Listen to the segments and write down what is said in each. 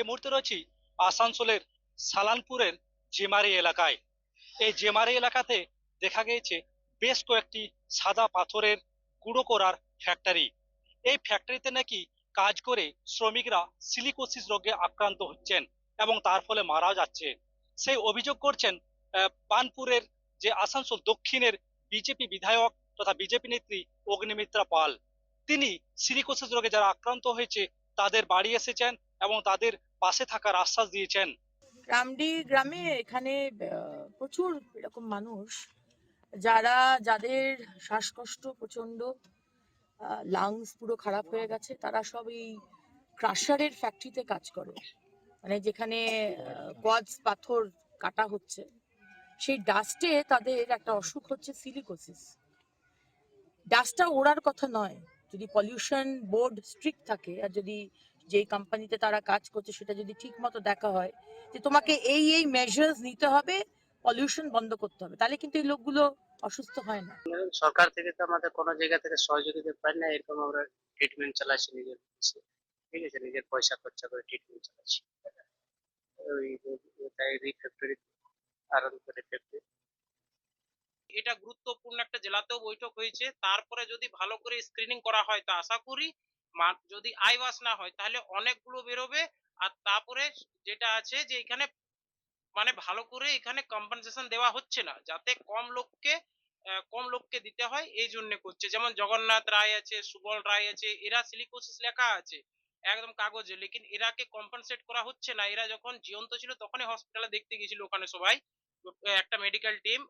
এই মুহূর্তে রয়েছি আসানসোলের সালানপুরের জেমারি এলাকায়। এই জেমারি এলাকাতে দেখা গিয়েছে বেশ কয়েকটি সাদা পাথরের গুঁড়ো করার ফ্যাক্টরি এই ফ্যাক্টরিতে নাকি কাজ করে শ্রমিকরা সিলিকোসিস রোগে আক্রান্ত হচ্ছেন এবং তার ফলে মারা যাচ্ছে। সেই অভিযোগ করছেন আহ, বানপুরের যে আসানসোল দক্ষিণের বিজেপি বিধায়ক তথা বিজেপি নেত্রী অগ্নিমিত্রা পাল। তিনি সিলিকোসিস রোগে যারা আক্রান্ত হয়েছে তাদের বাড়ি এসেছেন এবং তাদের পাশে থাকার আশ্বাস দিয়েছেন। রামডি গ্রামে এখানে প্রচুর এরকম মানুষ যারা, যাদের শ্বাসকষ্ট প্রচণ্ড লাংস পুরো খারাপ হয়ে গেছে, তারা সব এই ক্রাশারের ফ্যাক্টরিতে কাজ করে। মানে যেখানে কোয়াজ পাথর কাটা হচ্ছে, সেই ডাস্টে তাদের একটা অসুখ হচ্ছে সিলিকোসিস ডাস্টটা ওড়ার কথা নয়। যদি পলিউশন বোর্ড স্ট্রিক্ট থাকে, আর যদি যেই কোম্পানিতে তারা কাজ করছে সেটা যদি ঠিক মতো দেখা হয়, যে তোমাকে এই এই মেজার্স নিতে হবে পলিউশন বন্ধ করতে হবে, তাহলে কিন্তু এই লোকগুলো অসুস্থ হয় না। সরকার থেকে তো আমাদের কোনো জায়গা থেকে সহযোগিতা পাই না, এরকম আমরা ট্রিটমেন্ট চালাচ্ছি, নিজের। ঠিক আছে? নিজের পয়সা খরচা করে ট্রিটমেন্ট চালাচ্ছি। এটা গুরুত্বপূর্ণ একটা জেলাতেও বৈঠক হয়েছে, তারপরে যদি ভালো করে স্ক্রিনিং করা হয়, তা আশা করি মা- আই আইবাস না হয়, তাহলে অনেকগুলো বেরোবে আর তারপরে যেটা আছে যে এখানে মানে ভালো করে এখানে কম্পেনসেশন দেওয়া হচ্ছে না, যাতে কম লোককে কম লোককে দিতে হয়, এই জন্য করছে। যেমন জগন্নাথ রায় আছে, সুবল রায় আছে, এরা সিলিকোসিস লেখা আছে, একদম কাগজে, লেকিন এরাকে কম্পেনসেট করা হচ্ছে না। এরা যখন জীবন্ত ছিল, তখনই হসপিটালে দেখতে গেছিল ওখানে সবাই, একটা মেডিকেল টিম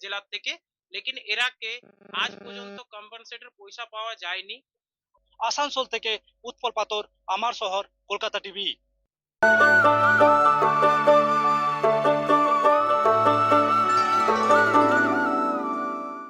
জেলার থেকে। লেকিন এরাকে আজ পর্যন্ত কম্পেনসেটের পয়সা পাওয়া যায়নি। আসানসোল থেকে উৎপল পাতর আমার শহর কলকাতা টিভি।